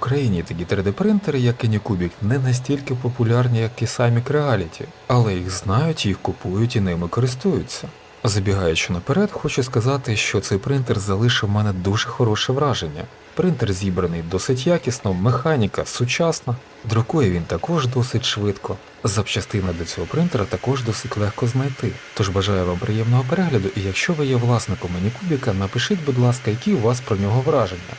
Україні такі 3D-принтери, як Anycubic, не настільки популярні, як і самі Creality, але їх знають, їх купують і ними користуються. Забігаючи наперед, хочу сказати, що цей принтер залишив в мене дуже хороше враження. Принтер зібраний досить якісно, механіка сучасна, друкує він також досить швидко. Запчастини до цього принтера також досить легко знайти. Тож бажаю вам приємного перегляду, і якщо ви є власником Anycubic, напишіть, будь ласка, які у вас про нього враження.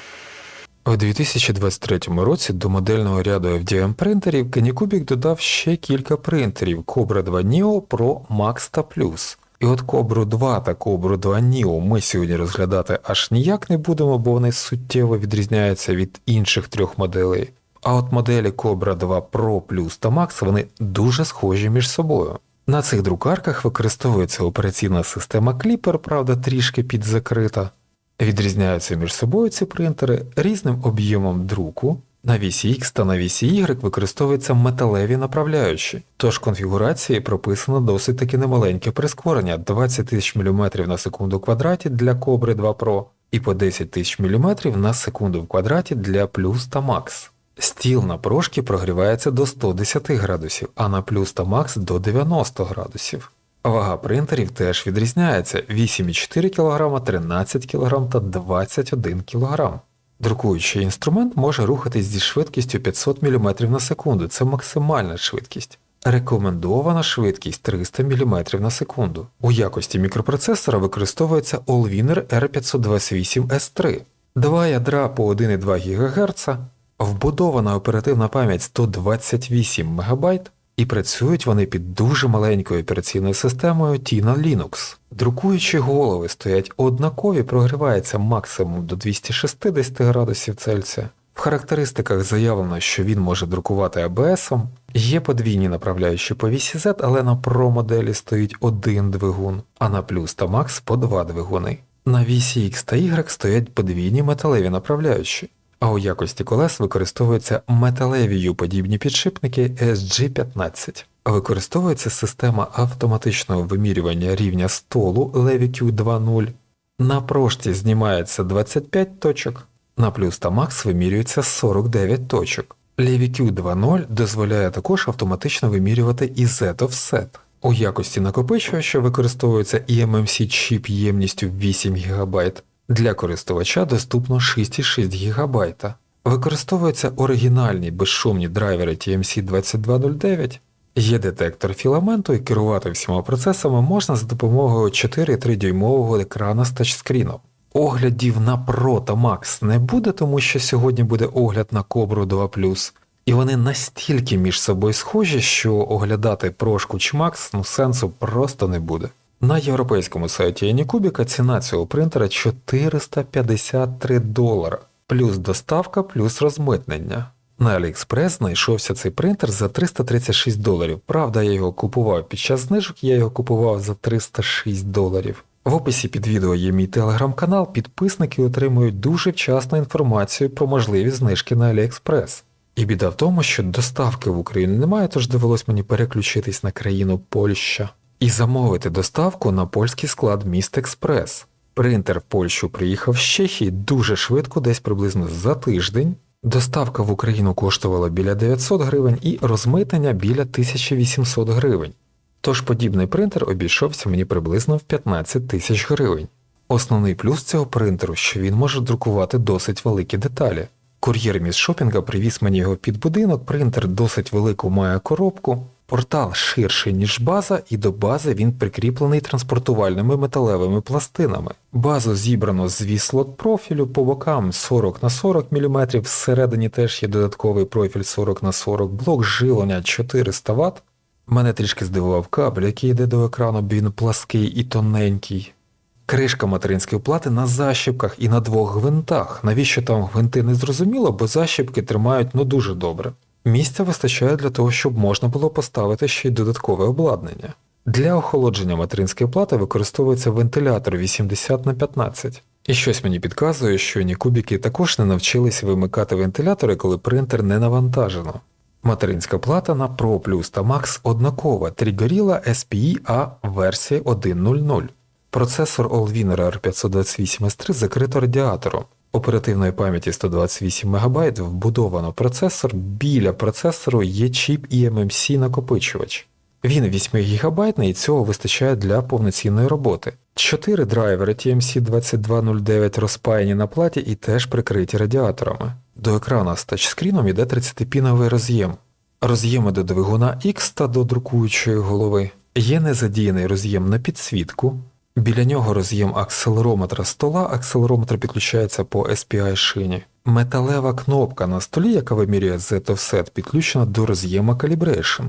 У 2023 році до модельного ряду FDM принтерів Anycubic додав ще кілька принтерів Cobra 2 Neo Pro Max та Plus. І от Cobra 2 та Cobra 2 Neo ми сьогодні розглядати аж ніяк не будемо, бо вони суттєво відрізняються від інших трьох моделей. А от моделі Cobra 2 Pro Plus та Max вони дуже схожі між собою. На цих друкарках використовується операційна система Clipper, правда, трішки підзакрита. Відрізняються між собою ці принтери різним об'ємом друку. На вісі X та на вісі Y використовуються металеві направляючі, тож конфігурації прописано досить таки немаленьке прискорення 20 тисяч мм на секунду квадраті для Cobra 2 Pro і по 10 тисяч мм на секунду в квадраті для Plus та Max. Стіл на прошки прогрівається до 110 градусів, а на Plus та Max до 90 градусів. Вага принтерів теж відрізняється 8,4 кг, 13 кг та 21 кг. Друкуючий інструмент може рухатись зі швидкістю 500 мм на секунду, це максимальна швидкість. Рекомендована швидкість 300 мм на секунду. У якості мікропроцесора використовується Allwinner R528S3, два ядра по 1,2 ГГц, вбудована оперативна пам'ять 128 МБ, і працюють вони під дуже маленькою операційною системою Tina Linux. Друкуючі голови стоять однакові, прогрівається максимум до 260 градусів Цельсія. В характеристиках заявлено, що він може друкувати ABS, є подвійні направляючі по вісі Z, але на Pro моделі стоїть один двигун, а на Plus та Max по два двигуни. На вісі X та Y стоять подвійні металеві направляючі, а у якості колес використовуються металеві подібні підшипники SG15. Використовується система автоматичного вимірювання рівня столу LeviQ 2.0. На прошті знімається 25 точок, на плюс та Max вимірюється 49 точок. LeviQ 2.0 дозволяє також автоматично вимірювати і Z-offset. У якості накопичувача використовується eMMC чіп ємністю 8 ГБ. Для користувача доступно 6,6 ГБ. Використовуються оригінальні безшумні драйвери TMC2209. Є детектор філаменту і керувати всіма процесами можна за допомогою 4,3 дюймового екрана з тачскріном. Оглядів на Pro та Max не буде, тому що сьогодні буде огляд на Cobra 2 і вони настільки між собою схожі, що оглядати прошку чи Max ну сенсу просто не буде. На європейському сайті Anycubic ціна цього принтера 453 долара, плюс доставка, плюс розмитнення. На AliExpress знайшовся цей принтер за 336 доларів. Правда, я його купував під час знижок, я його купував за 306 доларів. В описі під відео є мій телеграм-канал, підписники отримують дуже вчасну інформацію про можливі знижки на AliExpress. І біда в тому, що доставки в Україну немає, тож довелось мені переключитись на країну Польща і замовити доставку на польський склад Міст Експрес. Принтер в Польщу приїхав з Чехії дуже швидко, десь приблизно за тиждень. Доставка в Україну коштувала біля 900 гривень і розмитнення біля 1800 гривень. Тож подібний принтер обійшовся мені приблизно в 15 тисяч гривень. Основний плюс цього принтеру, що він може друкувати досить великі деталі. Кур'єр міс шопінга привіз мені його під будинок, принтер досить велику має коробку, портал ширший, ніж база, і до бази він прикріплений транспортувальними металевими пластинами. Базу зібрано з віслот профілю по бокам 40 на 40 мм, всередині теж є додатковий профіль 40 на 40 блок живлення 400 Вт. Мене трішки здивував кабель, який йде до екрану, він плаский і тоненький. Кришка материнської плати на защіпках і на двох гвинтах. Навіщо там гвинти не зрозуміло, бо защіпки тримають ну дуже добре. Місця вистачає для того, щоб можна було поставити ще й додаткове обладнання. Для охолодження материнської плати використовується вентилятор 80 на 15. І щось мені підказує, що ні кубіки також не навчились вимикати вентилятори, коли принтер не навантажено. Материнська плата на Pro Plus та Max однакова Trigorilla SPE A версія 1.0.0. Процесор Allwinner R528S3 закрито радіатором. Оперативної пам'яті 128 МБ вбудовано процесор, біля процесору є чіп eMMC накопичувач. Він 8 ГБ і цього вистачає для повноцінної роботи. Чотири драйвери TMC2209 розпаяні на платі і теж прикриті радіаторами. До екрана з тачскріном йде 30-піновий роз'єм. Роз'єми до двигуна X та до друкуючої голови. Є незадіяний роз'єм на підсвітку. Біля нього роз'єм акселерометра стола, акселерометр підключається по SPI шині. Металева кнопка на столі, яка вимірює Z offset, підключена до роз'єма Calibration.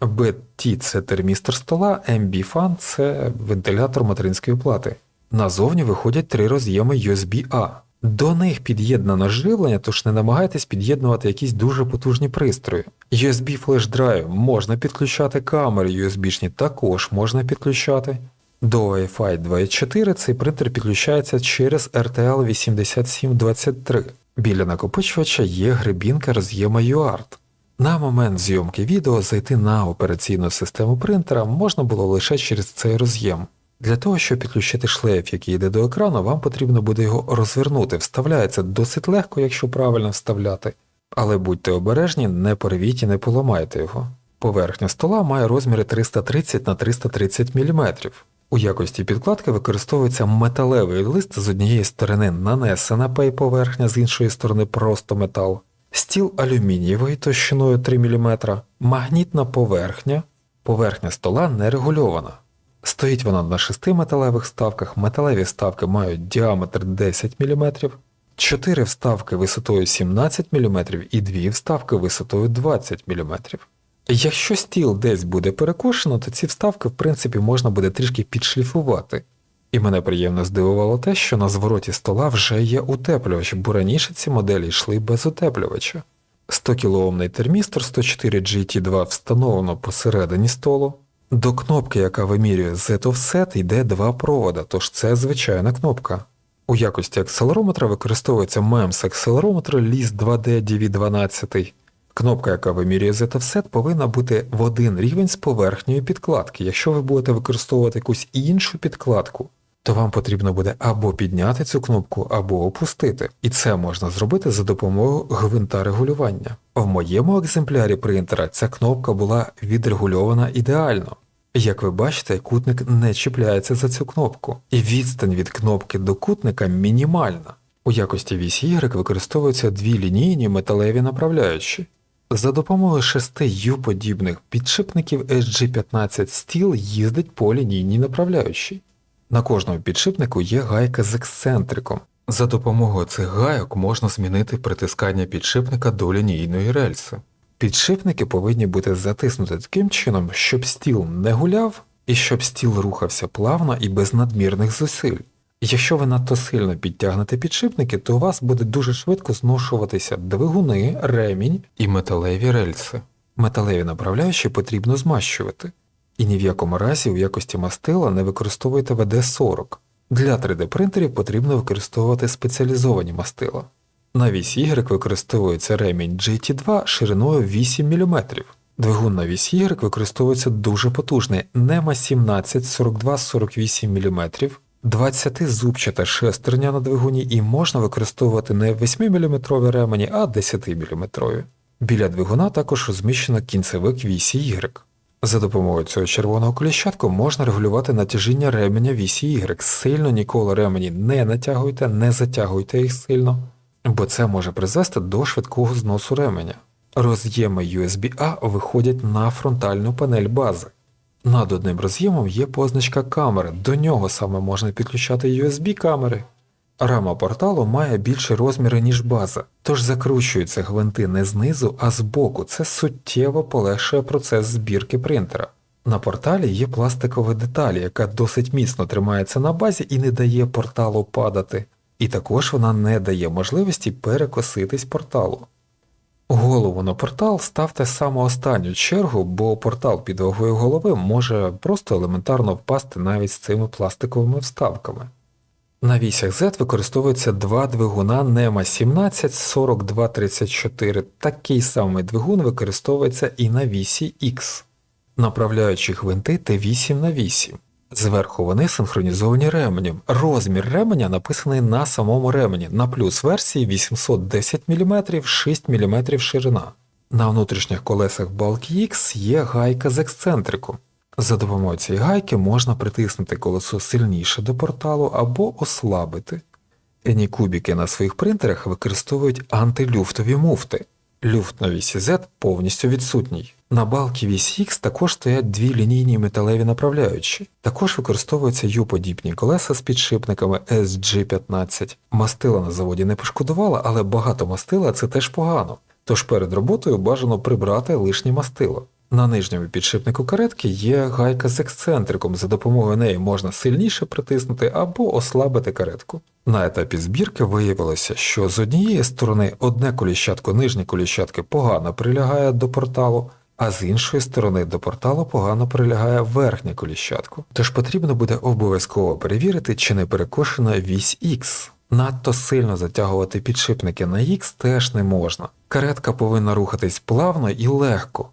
BT – це термістор стола, MB Fan – це вентилятор материнської плати. Назовні виходять три роз'єми USB-A. До них під'єднано живлення, тож не намагайтесь під'єднувати якісь дуже потужні пристрої. USB флеш драйв можна підключати, камери USB-шні також можна підключати. До Wi-Fi 2.4 цей принтер підключається через RTL 8723. Біля накопичувача є гребінка роз'єма UART. На момент зйомки відео зайти на операційну систему принтера можна було лише через цей роз'єм. Для того, щоб підключити шлейф, який йде до екрану, вам потрібно буде його розвернути. Вставляється досить легко, якщо правильно вставляти. Але будьте обережні, не порвіть і не поламайте його. Поверхня стола має розміри 330 на 330 мм. У якості підкладки використовується металевий лист з однієї сторони нанесена пей-поверхня, з іншої сторони просто метал, стіл алюмінієвий товщиною 3 мм, магнітна поверхня, поверхня стола не регульована. Стоїть вона на шести металевих ставках, металеві ставки мають діаметр 10 мм, 4 вставки висотою 17 мм і 2 вставки висотою 20 мм. Якщо стіл десь буде перекошено, то ці вставки в принципі можна буде трішки підшліфувати. І мене приємно здивувало те, що на звороті стола вже є утеплювач, бо раніше ці моделі йшли без утеплювача. 100 кілоомний термістор 104 GT2 встановлено посередині столу. До кнопки, яка вимірює Z-offset, йде два провода, тож це звичайна кнопка. У якості акселерометра використовується MEMS акселерометр LIS 2D DV12. Кнопка, яка вимірює Z-offset, повинна бути в один рівень з поверхнею підкладки. Якщо ви будете використовувати якусь іншу підкладку, то вам потрібно буде або підняти цю кнопку, або опустити. І це можна зробити за допомогою гвинта регулювання. В моєму екземплярі принтера ця кнопка була відрегульована ідеально. Як ви бачите, кутник не чіпляється за цю кнопку, і відстань від кнопки до кутника мінімальна. У якості вісі Y використовуються дві лінійні металеві направляючі. За допомогою шести U-подібних підшипників SG15 Steel їздить по лінійній направляючій. На кожному підшипнику є гайка з ексцентриком. За допомогою цих гайок можна змінити притискання підшипника до лінійної рельси. Підшипники повинні бути затиснуті таким чином, щоб стіл не гуляв і щоб стіл рухався плавно і без надмірних зусиль. Якщо ви надто сильно підтягнете підшипники, то у вас буде дуже швидко зношуватися двигуни, ремінь і металеві рельси. Металеві направляючі потрібно змащувати. І ні в якому разі в якості мастила не використовуйте ВД-40. Для 3D принтерів потрібно використовувати спеціалізовані мастила. На вісі Y використовується ремінь GT2 шириною 8 мм. Двигун на вісі Y використовується дуже потужний NEMA 17 42-48 мм, 20-зубчата шестерня на двигуні і можна використовувати не 8-мм ремені, а 10-мм. Біля двигуна також розміщено кінцевик вісі Y. За допомогою цього червоного коліщатку можна регулювати натяжіння ременя вісі Y. Сильно ніколи ремені не натягуйте, не затягуйте їх сильно, бо це може призвести до швидкого зносу ременя. Роз'єми USB-A виходять на фронтальну панель бази. Над одним роз'ємом є позначка камери, до нього саме можна підключати USB-камери. Рама порталу має більші розміри, ніж база, тож закручуються гвинти не знизу, а збоку. Це суттєво полегшує процес збірки принтера. На порталі є пластикова деталь, яка досить міцно тримається на базі і не дає порталу падати, і також вона не дає можливості перекоситись порталу. Голову на портал ставте саме останню чергу, бо портал під вагою голови може просто елементарно впасти навіть з цими пластиковими вставками. На вісях Z використовуються два двигуна NEMA 17 4234. Такий самий двигун використовується і на вісі X, направляючи гвинти Т8 на 8. Зверху вони синхронізовані ременем. Розмір ременя написаний на самому ремені на плюс версії 810 мм, 6 мм ширина. На внутрішніх колесах Bulk X є гайка з ексцентриком. За допомогою цієї гайки можна притиснути колесо сильніше до порталу або ослабити. Енікубіки на своїх принтерах використовують антилюфтові муфти. Люфт на вісі Z повністю відсутній. На балки вісі X також стоять дві лінійні металеві направляючі. Також використовуються U-подібні колеса з підшипниками SG15. Мастила на заводі не пошкодувала, але багато мастила це теж погано. Тож перед роботою бажано прибрати лишнє мастило. На нижньому підшипнику каретки є гайка з ексцентриком, за допомогою неї можна сильніше притиснути або ослабити каретку. На етапі збірки виявилося, що з однієї сторони одне коліщатко нижнє коліщатки погано прилягає до порталу, а з іншої сторони до порталу погано прилягає верхнє коліщатко. Тож потрібно буде обов'язково перевірити, чи не перекошена вісь X. Надто сильно затягувати підшипники на X теж не можна. Каретка повинна рухатись плавно і легко,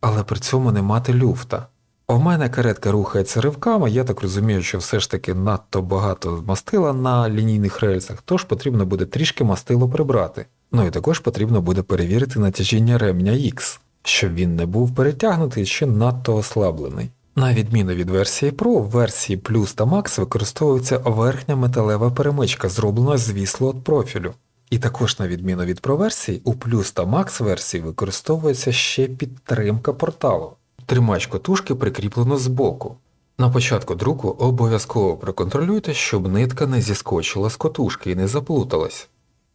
але при цьому не мати люфта. В мене каретка рухається ривками, я так розумію, що все ж таки надто багато мастила на лінійних рельсах, тож потрібно буде трішки мастило прибрати. Ну і також потрібно буде перевірити натяжіння ремня X, щоб він не був перетягнутий чи надто ослаблений. На відміну від версії Pro, в версії Plus та Max використовується верхня металева перемичка, зроблена з віслот профілю. І також на відміну від Pro версії, у Plus та Max версії використовується ще підтримка порталу. Тримач котушки прикріплено збоку. На початку друку обов'язково проконтролюйте, щоб нитка не зіскочила з котушки і не заплуталась.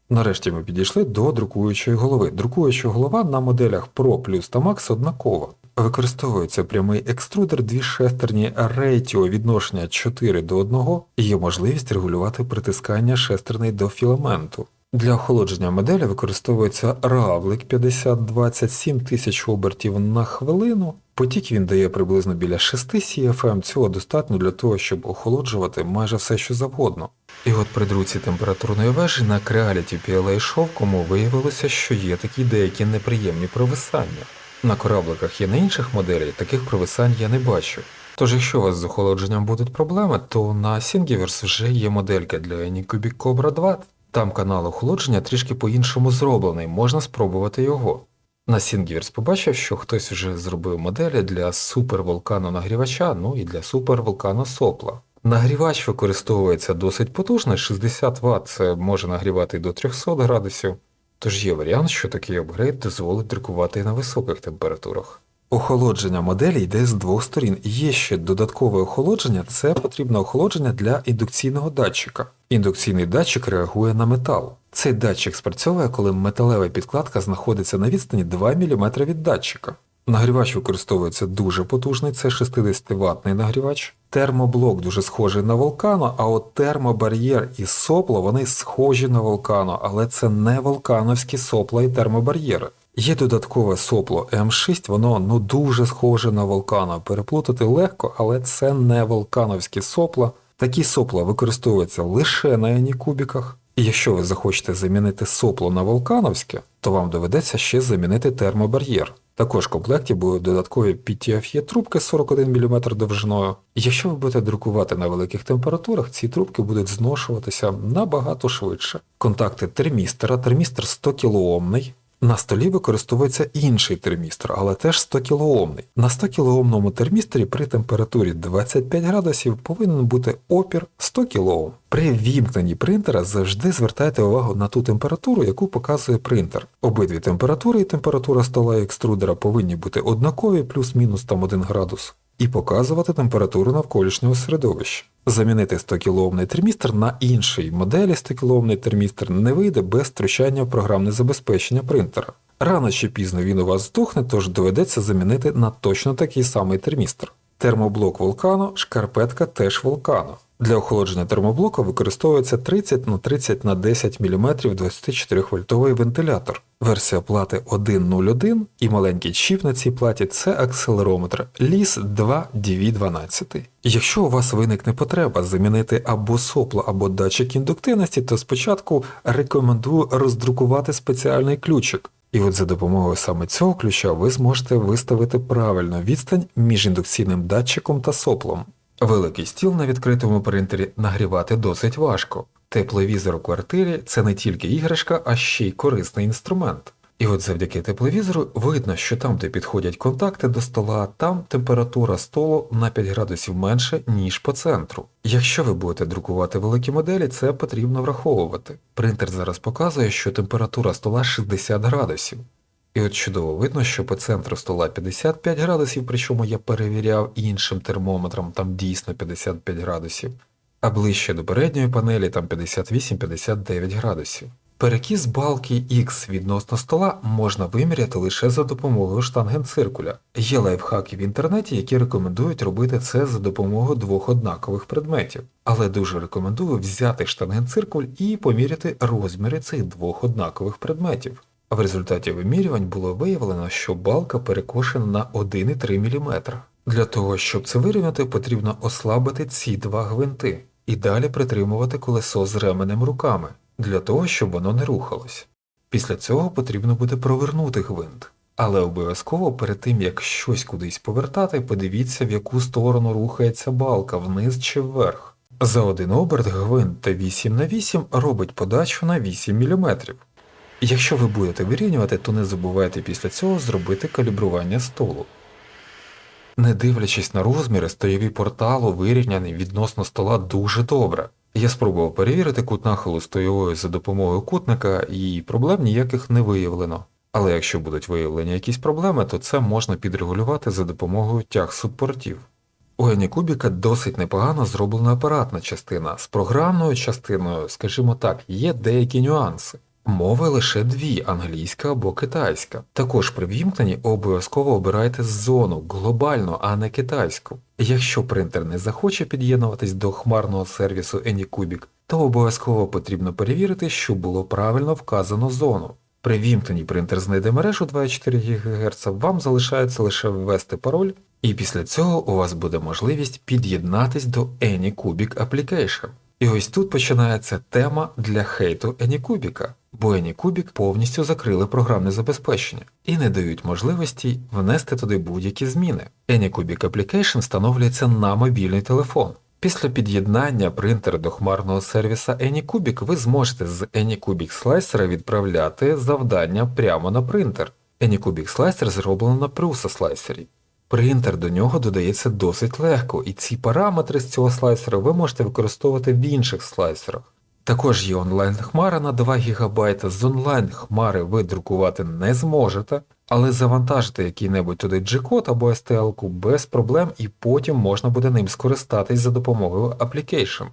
Нарешті ми підійшли до друкуючої голови. Друкуюча голова на моделях Pro Plus та Max однакова. Використовується прямий екструдер, дві шестерні рейтіо відношення 4 до 1 і є можливість регулювати притискання шестерний до філаменту. Для охолодження моделі використовується равлик 50-27 тисяч обертів на хвилину. Потік він дає приблизно біля 6 CFM, цього достатньо для того, щоб охолоджувати майже все, що завгодно. І от при друці температурної вежі на Creality PLA шовкому виявилося, що є такі деякі неприємні провисання. На корабликах і на інших моделях таких провисань я не бачу. Тож, якщо у вас з охолодженням будуть проблеми, то на Thingiverse вже є моделька для Anycubic Cobra 2. Там канал охолодження трішки по-іншому зроблений, можна спробувати його. На Thingiverse побачив, що хтось вже зробив моделі для супервулкану нагрівача, ну і для супервулкану сопла. Нагрівач використовується досить потужний, 60 Вт, це може нагрівати до 300 градусів. Тож є варіант, що такий апгрейд дозволить друкувати і на високих температурах. Охолодження моделі йде з двох сторін. Є ще додаткове охолодження, це потрібне охолодження для індукційного датчика. Індукційний датчик реагує на метал. Цей датчик спрацьовує, коли металева підкладка знаходиться на відстані 2 мм від датчика. Нагрівач використовується дуже потужний, це 60 ваттний нагрівач. Термоблок дуже схожий на вулкано, а от термобар'єр і сопло вони схожі на вулкано, але це не вулкановські сопла і термобар'єри. Є додаткове сопло М6, воно ну дуже схоже на вулкано. Переплутати легко, але це не вулкановські сопла. Такі сопла використовуються лише на енікубіках. І якщо ви захочете замінити сопло на вулкановське, то вам доведеться ще замінити термобар'єр. Також в комплекті будуть додаткові PTFE трубки 41 мм довжиною. Якщо ви будете друкувати на великих температурах, ці трубки будуть зношуватися набагато швидше. Контакти термістера, термістер 100 кОмний. На столі використовується інший термістр, але теж 100 кОмний. На 100 кОмному термістері при температурі 25 градусів повинен бути опір 100 кОм. При вімкненні принтера завжди звертайте увагу на ту температуру, яку показує принтер. Обидві температури і температура стола екструдера повинні бути однакові плюс-мінус там 1 градус. І показувати температуру навколишнього середовища. Замінити 100 кОмний термістр на інший моделі 100 кОмний термістр не вийде без втручання в програмне забезпечення принтера. Рано чи пізно він у вас здохне, тож доведеться замінити на точно такий самий термістр. Термоблок вулкану, шкарпетка теж вулкану. Для охолодження термоблоку використовується 30 на 30 на 10 мм 24 вольтовий вентилятор. Версія плати 1.01 і маленький чіп на цій платі це акселерометр LIS 2 DV12. Якщо у вас виникне потреба замінити або сопло, або датчик індуктивності, то спочатку рекомендую роздрукувати спеціальний ключик. І от за допомогою саме цього ключа ви зможете виставити правильну відстань між індукційним датчиком та соплом. Великий стіл на відкритому принтері нагрівати досить важко. Тепловізор у квартирі це не тільки іграшка, а ще й корисний інструмент. І от завдяки тепловізору видно, що там, де підходять контакти до стола, там температура столу на 5 градусів менше, ніж по центру. Якщо ви будете друкувати великі моделі, це потрібно враховувати. Принтер зараз показує, що температура стола 60 градусів. І от чудово видно, що по центру стола 55 градусів, причому я перевіряв іншим термометром, там дійсно 55 градусів, а ближче до передньої панелі там 58-59 градусів. Перекіс балки X відносно стола можна виміряти лише за допомогою штангенциркуля. Є лайфхаки в інтернеті, які рекомендують робити це за допомогою двох однакових предметів, але дуже рекомендую взяти штангенциркуль і поміряти розміри цих двох однакових предметів. В результаті вимірювань було виявлено, що балка перекошена на 1,3 мм. Для того, щоб це вирівняти, потрібно ослабити ці два гвинти і далі притримувати колесо з ременем руками, для того, щоб воно не рухалось. Після цього потрібно буде провернути гвинт. Але обов'язково перед тим, як щось кудись повертати, подивіться, в яку сторону рухається балка, вниз чи вверх. За один оберт гвинт Т8 на 8 робить подачу на 8 мм. Якщо ви будете вирівнювати, то не забувайте після цього зробити калібрування столу. Не дивлячись на розміри, стоєві порталу вирівняний відносно стола дуже добре. Я спробував перевірити кут нахилу стоєвої за допомогою кутника, і проблем ніяких не виявлено. Але якщо будуть виявлені якісь проблеми, то це можна підрегулювати за допомогою тяг суппортів. У Anycubic досить непогано зроблена апаратна частина. З програмною частиною, скажімо так, є деякі нюанси. Мови лише дві англійська або китайська. Також при вімкненні обов'язково обирайте зону глобальну, а не китайську. Якщо принтер не захоче під'єднуватись до хмарного сервісу Anycubic, то обов'язково потрібно перевірити, що було правильно вказано зону. При вімкненні принтер знайде мережу 2,4 ГГц, вам залишається лише ввести пароль, і після цього у вас буде можливість під'єднатись до Anycubic Application. І ось тут починається тема для хейту Anycubic, бо Anycubic повністю закрили програмне забезпечення і не дають можливості внести туди будь-які зміни. Anycubic Application встановлюється на мобільний телефон. Після під'єднання принтера до хмарного сервіса Anycubic ви зможете з Anycubic Slicer відправляти завдання прямо на принтер. Anycubic Slicer зроблено на Prusa слайсері. Принтер до нього додається досить легко, і ці параметри з цього слайсера ви можете використовувати в інших слайсерах. Також є онлайн-хмара на 2 ГБ, з онлайн-хмари ви друкувати не зможете, але завантажити який-небудь туди G-код або STL-ку без проблем і потім можна буде ним скористатись за допомогою Application.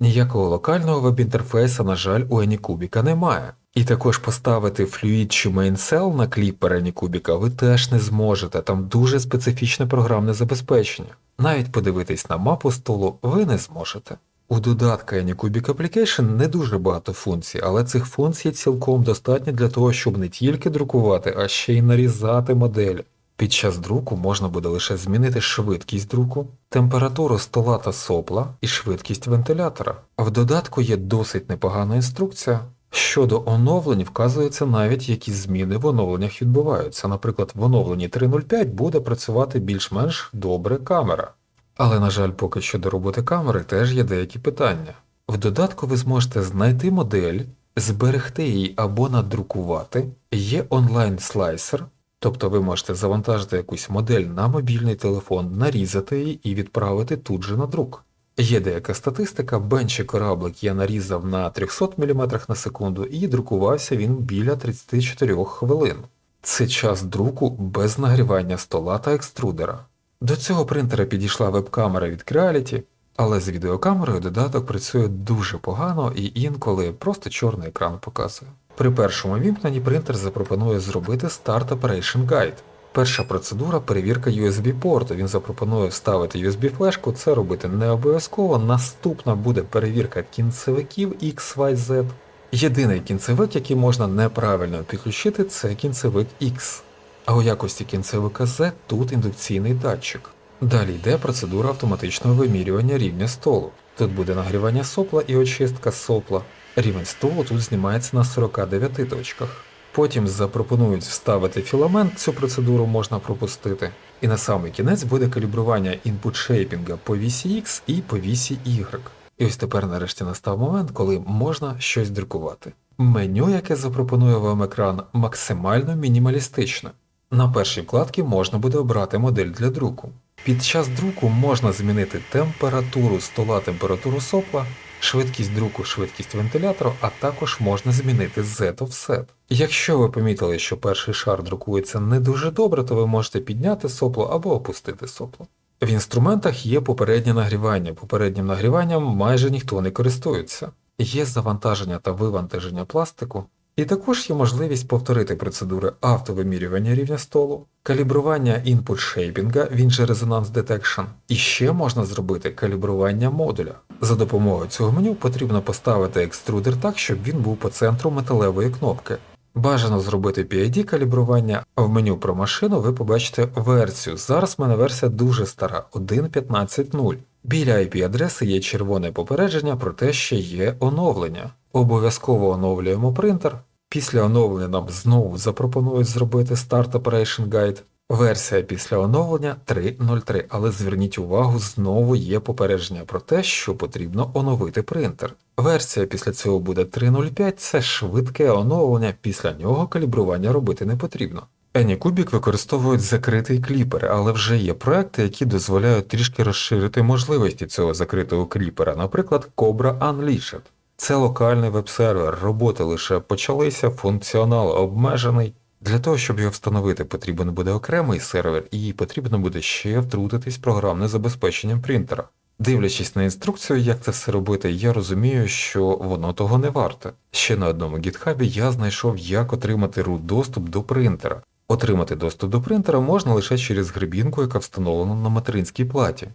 Ніякого локального веб-інтерфейса, на жаль, у Anycubic немає. І також поставити Fluid чи MainCell на кліпер Anycubic ви теж не зможете, там дуже специфічне програмне забезпечення. Навіть подивитись на мапу столу ви не зможете. У додатка Anycubic Application не дуже багато функцій, але цих функцій цілком достатньо для того, щоб не тільки друкувати, а ще й нарізати модель. Під час друку можна буде лише змінити швидкість друку, температуру стола та сопла і швидкість вентилятора. В додатку є досить непогана інструкція. Щодо оновлень вказується навіть які зміни в оновленнях відбуваються. Наприклад, в оновленні 3.05 буде працювати більш-менш добре камера. Але, на жаль, поки що до роботи камери теж є деякі питання. В додатку ви зможете знайти модель, зберегти її або надрукувати, є онлайн-слайсер, тобто ви можете завантажити якусь модель на мобільний телефон, нарізати її і відправити тут же на друк. Є деяка статистика, бенчі кораблик я нарізав на 300 мм на секунду і друкувався він біля 34 хвилин. Це час друку без нагрівання стола та екструдера. До цього принтера підійшла веб-камера від Creality, але з відеокамерою додаток працює дуже погано і інколи просто чорний екран показує. При першому вімкненні принтер запропонує зробити Start Operation Guide. Перша процедура перевірка USB-порту. Він запропонує вставити USB-флешку, це робити не обов'язково. Наступна буде перевірка кінцевиків XYZ. Єдиний кінцевик, який можна неправильно підключити, це кінцевик X. А у якості кінцевика Z тут індукційний датчик. Далі йде процедура автоматичного вимірювання рівня столу. Тут буде нагрівання сопла і очистка сопла. Рівень столу тут знімається на 49 точках. Потім запропонують вставити філамент, цю процедуру можна пропустити. І на самий кінець буде калібрування інпут шейпінга по вісі X і по вісі Y. І ось тепер нарешті настав момент, коли можна щось друкувати. Меню, яке запропонує вам екран, максимально мінімалістичне. На першій вкладці можна буде обрати модель для друку. Під час друку можна змінити температуру стола, температуру сопла, швидкість друку, швидкість вентилятора, а також можна змінити Z offset. Якщо ви помітили, що перший шар друкується не дуже добре, то ви можете підняти сопло або опустити сопло. В інструментах є попереднє нагрівання. Попереднім нагріванням майже ніхто не користується. Є завантаження та вивантаження пластику, і також є можливість повторити процедури автовимірювання рівня столу, калібрування інпут шейпінга, він же Resonance Detection, і ще можна зробити калібрування модуля. За допомогою цього меню потрібно поставити екструдер так, щоб він був по центру металевої кнопки. Бажано зробити PID калібрування, а в меню про машину ви побачите версію. Зараз в мене версія дуже стара 1.15.0. Біля IP-адреси є червоне попередження про те, що є оновлення. Обов'язково оновлюємо принтер. Після оновлення нам знову запропонують зробити Start Operation Guide. Версія після оновлення 3.03, але зверніть увагу, знову є попередження про те, що потрібно оновити принтер. Версія після цього буде 3.05, це швидке оновлення, після нього калібрування робити не потрібно. AnyCubic використовують закритий кліпер, але вже є проекти, які дозволяють трішки розширити можливості цього закритого кліпера, наприклад, Cobra Unleashed. Це локальний веб-сервер, роботи лише почалися, функціонал обмежений. Для того, щоб його встановити, потрібен буде окремий сервер, і потрібно буде ще втрутитись програмне забезпечення принтера. Дивлячись на інструкцію, як це все робити, я розумію, що воно того не варте. Ще на одному гітхабі я знайшов, як отримати root доступ до принтера. Отримати доступ до принтера можна лише через грибінку, яка встановлена на материнській платі.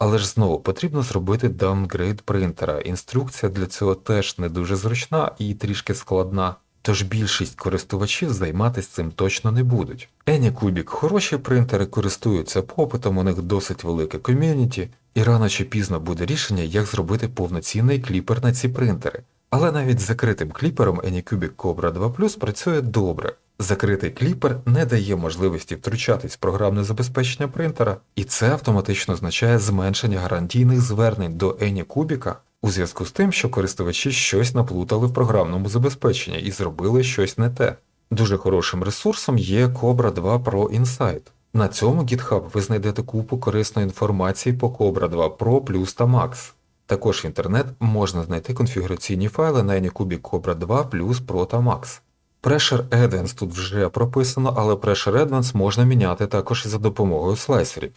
Але ж знову потрібно зробити даунгрейд принтера. Інструкція для цього теж не дуже зручна і трішки складна, тож більшість користувачів займатися цим точно не будуть. AnyCubic хороші принтери користуються попитом, у них досить велике ком'юніті, і рано чи пізно буде рішення, як зробити повноцінний кліпер на ці принтери. Але навіть з закритим кліпером AnyCubic Cobra 2 Plus працює добре. Закритий кліпер не дає можливості втручатись в програмне забезпечення принтера, і це автоматично означає зменшення гарантійних звернень до AnyCubic у зв'язку з тим, що користувачі щось наплутали в програмному забезпеченні і зробили щось не те. Дуже хорошим ресурсом є Cobra 2 Pro Insight. На цьому GitHub ви знайдете купу корисної інформації по Cobra 2 Pro Plus та Max. Також в інтернет можна знайти конфігураційні файли на AnyCubic Cobra 2 Plus Pro та Max. Pressure Advance тут вже прописано, але Pressure Advance можна міняти також і за допомогою слайсерів.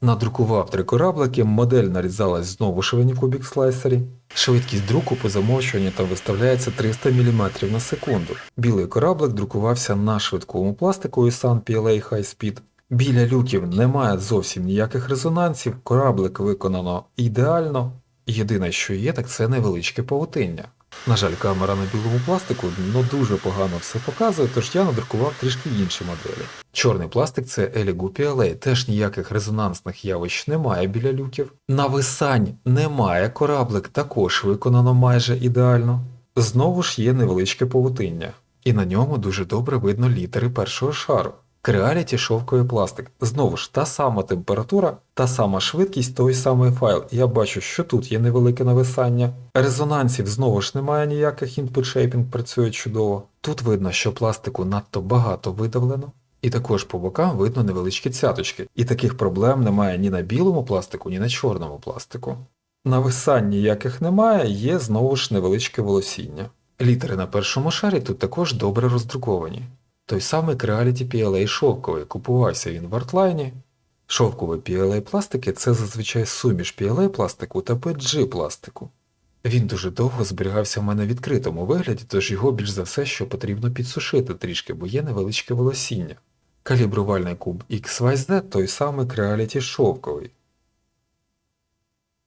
Надрукував три кораблики, модель нарізалась знову в AnyCubic слайсері. Швидкість друку по замовчуванню там виставляється 300 мм на секунду. Білий кораблик друкувався на швидкому пластику Isan PLA High Speed. Біля люків немає зовсім ніяких резонансів, кораблик виконано ідеально. Єдине, що є, так це невеличке павутиння. На жаль, камера на білому пластику ну дуже погано все показує, тож я надрукував трішки інші моделі. Чорний пластик це Eligu PLA, теж ніяких резонансних явищ немає біля люків. Нависань немає, кораблик також виконано майже ідеально. Знову ж є невеличке павутиння, і на ньому дуже добре видно літери першого шару. Creality шовковий пластик. Знову ж та сама температура, та сама швидкість, той самий файл. Я бачу, що тут є невелике нависання. Резонансів знову ж немає ніяких input shaping, працює чудово. Тут видно, що пластику надто багато видавлено. І також по бокам видно невеличкі цяточки. І таких проблем немає ні на білому пластику, ні на чорному пластику. Нависань ніяких немає, є знову ж невеличке волосіння. Літери на першому шарі тут також добре роздруковані. Той самий Creality PLA шовковий, купувався він в артлайні. Шовковий PLA пластики це зазвичай суміш PLA пластику та PG пластику. Він дуже довго зберігався в мене в відкритому вигляді, тож його більш за все, що потрібно підсушити трішки, бо є невеличке волосіння. Калібрувальний куб XYZ той самий Creality шовковий.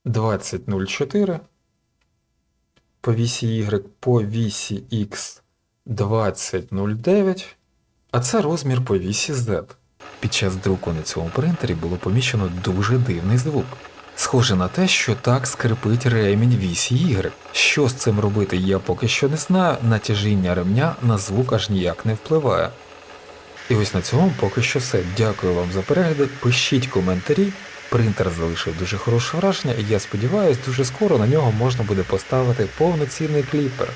2004 по вісі Y по вісі X 2009 а це розмір по вісі Z. Під час друку на цьому принтері було помічено дуже дивний звук. Схоже на те, що так скрипить ремінь вісі Y. Що з цим робити, я поки що не знаю, натяжіння ремня на звук аж ніяк не впливає. І ось на цьому поки що все. Дякую вам за перегляди. Пишіть коментарі. Принтер залишив дуже хороше враження, і я сподіваюся, дуже скоро на нього можна буде поставити повноцінний кліпер.